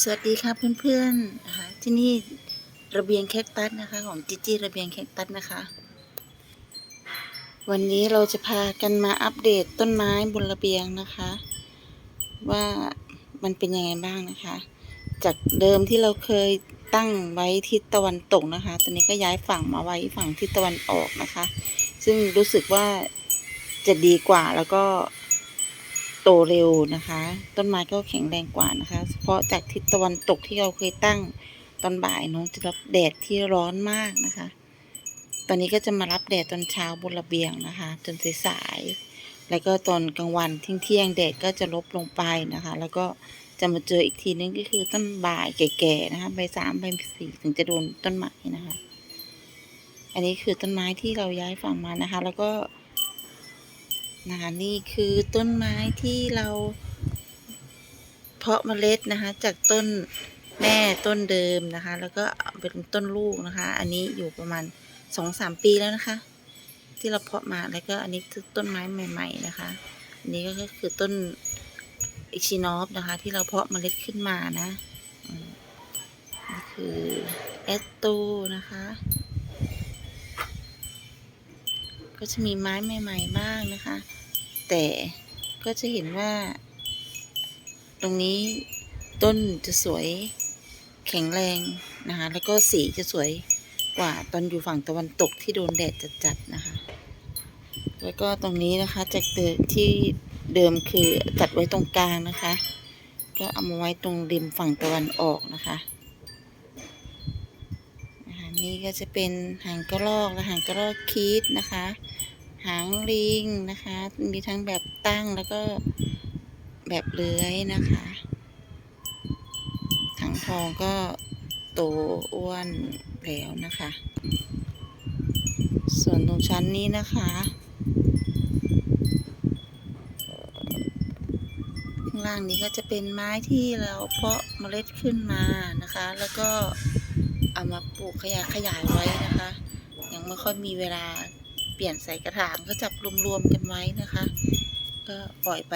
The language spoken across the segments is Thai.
สวัสดีครับเพื่อนๆนะคะที่นี่ระเบียงแคคตัสนะคะ ของจิจิระเบียงแคคตัสนะคะ วันนี้เราจะพากันมาอัปเดตต้นไม้บนระเบียงนะคะ ว่ามันเป็นยังไงบ้างนะคะ จากเดิมที่เราเคยตั้งไว้ทิศตะวันตกนะคะ ตอนนี้ก็ย้ายฝั่งมาไว้ฝั่งทิศตะวันออกนะคะ ซึ่งรู้สึกว่าจะดีกว่าแล้วก็ โตเร็วนะคะ ต้นไม้ก็แข็งแรงกว่านะคะ เพราะจากทิศตะวันตกที่เราเคยตั้งตอนบ่ายน้องจะรับแดดที่ร้อนมากนะคะ ตอนนี้ก็จะมารับแดดตอนเช้าบนระเบียงนะคะ จนสายๆแล้วก็ตอนกลางวันเที่ยงเที่ยงแดดก็จะลบลงไปนะคะ แล้วก็จะมาเจออีกทีนึงก็คือต้นบ่ายแก่ๆนะคะใบสามใบสี่ถึงจะโดนต้นไม้นะคะ อันนี้คือต้นไม้ที่เราย้ายฝั่งมานะคะ แล้วก็ นะคะนี่คือต้นไม้ที่เรา เพาะเมล็ดนะคะ จากต้นแม่ต้นเดิมนะคะ แล้วก็เป็นต้นลูกนะคะ อันนี้อยู่ประมาณสองสามปีแล้วนะคะ ที่เราเพาะมาแล้วก็อันนี้คือต้นไม้ใหม่ ๆ นะคะอันนี้ก็คือต้นอิชินอฟนะคะ ที่เราเพาะเมล็ดขึ้นมานะนี่คือแอตโตนะคะ ก็จะมีไม้ใหม่ ๆ บ้างนะคะ แต่ก็จะเห็นว่า ตรงนี้ต้นจะสวยแข็งแรงนะคะ แล้วก็สีจะสวยกว่าตอนอยู่ฝั่งตะวันตกที่โดนแดดจัดๆนะคะ แล้วก็ตรงนี้นะคะจากเดิมที่เดิมคือจัดไว้ตรงกลางนะคะ ก็เอามาไว้ตรงริมฝั่งตะวันออกนะคะนะคะนี่ก็จะเป็นหางกระรอกและหางกระรอกคีดนะคะ หางลิงนะคะ มีทั้งแบบตั้งแล้วก็แบบเลื้อยนะคะถังทองก็โตอ้วนแล้วนะคะ ส่วนตรงชั้นนี้นะคะข้างล่างนี้ก็จะเป็นไม้ที่เราเพาะเมล็ดขึ้นมานะคะ แล้วก็เอามาปลูกขยายขยายไว้นะคะ ยังไม่ค่อยมีเวลา ปลี่ยนใส่กระถางก็จับรวมๆกันไว้นะคะ ก็ปล่อยไป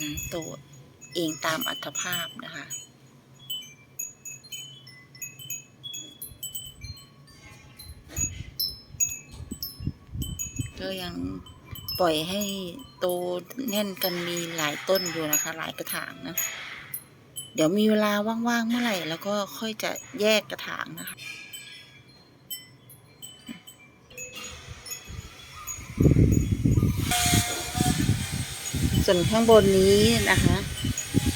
นะโตเองตามอัตภาพนะคะก็ยังปล่อยให้โตแน่นกันมีหลายต้นอยู่นะคะ หลายกระถางนะ เดี๋ยวมีเวลาว่างๆเมื่อไหร่ แล้วก็ค่อยจะแยกกระถางนะคะ ส่วนข้างบนนี้นะคะ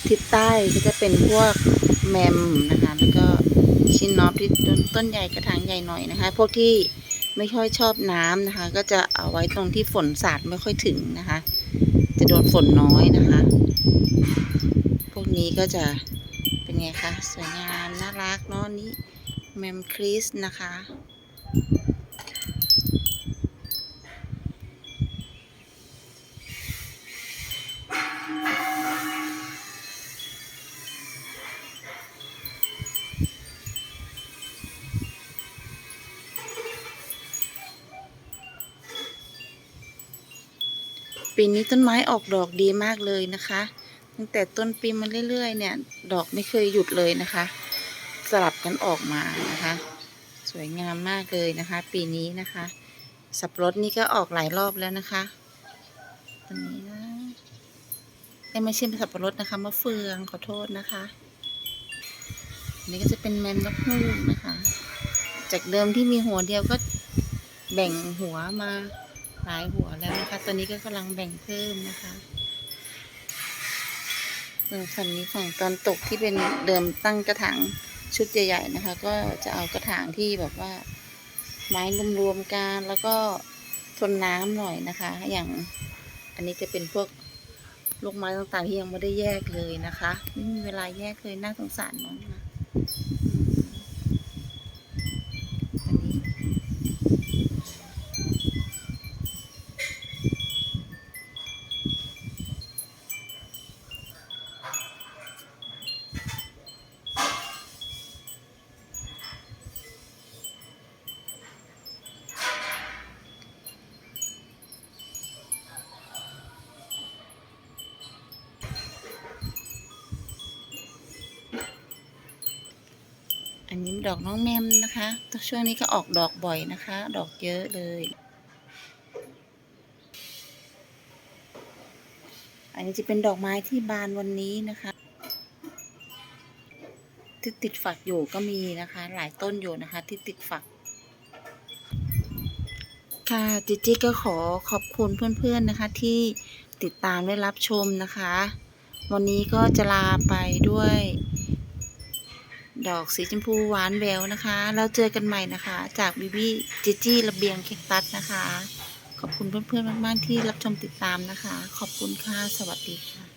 ทิศใต้ก็จะเป็นพวกแมมนะคะ แล้วก็ชินนอฟที่ต้นใหญ่กระถางใหญ่หน่อยนะคะ พวกที่ไม่ค่อยชอบน้ำนะคะ ก็จะเอาไว้ตรงที่ฝนสาดไม่ค่อยถึงนะคะ จะโดนฝนน้อยนะคะ พวกนี้ก็จะเป็นไงคะสวยงามน่ารักเนาะนี่แมมคริสนะคะ ปีนี้ต้นไม้ออกดอกดีมากเลยนะคะ ตั้งแต่ต้นปีมาเรื่อยๆ เนี่ย ดอกไม่เคยหยุดเลยนะคะ สลับกันออกมานะคะ สวยงามมากเลยนะคะ ปีนี้นะคะ สับปะรดนี่ก็ออกหลายรอบแล้วนะคะตอนนี้นะเอ้ไม่ใช่สับปะรดนะคะมะเฟืองขอโทษนะคะอันนี้ก็จะเป็นแมมนกฮูกนะคะ จากเดิมที่มีหัวเดียวก็แบ่งหัวมา ลายหัวแล้วนะคะ ตอนนี้ก็กำลังแบ่งเพิ่มนะคะส่วนฝั่งนี้ฝั่งตอนตกที่เป็นเดิมตั้งกระถางชุดใหญ่ๆนะคะ ก็จะเอากระถางที่แบบว่า ไม้รวมๆกันแล้วก็ทนน้ำหน่อยนะคะ อย่างอันนี้จะเป็นพวกลูกไม้ต่างๆที่ยังไม่ได้แยกเลยนะคะ ไม่มีเวลาแยกเลยน่าสงสารน้องนะ อันนี้ดอกน้องแมมนะคะช่วงนี้ก็ออกดอกบ่อยนะคะ ดอกเยอะเลย อันนี้จะเป็นดอกไม้ที่บานวันนี้นะคะที่ติดฝักอยู่ก็มีนะคะ หลายต้นอยู่นะคะที่ติดฝัก ค่ะจิจิก็ขอขอบคุณเพื่อนๆนะคะ ที่ติดตามและรับชมนะคะ วันนี้ก็จะลาไปด้วย ดอกสีชมพูหวานแววนะคะ เราเจอกันใหม่นะคะ จากบิบี้จิจี้ระเบียงเคกตัดนะคะ ขอบคุณเพื่อนๆมากๆที่รับชมติดตามนะคะ ขอบคุณค่ะ สวัสดีค่ะ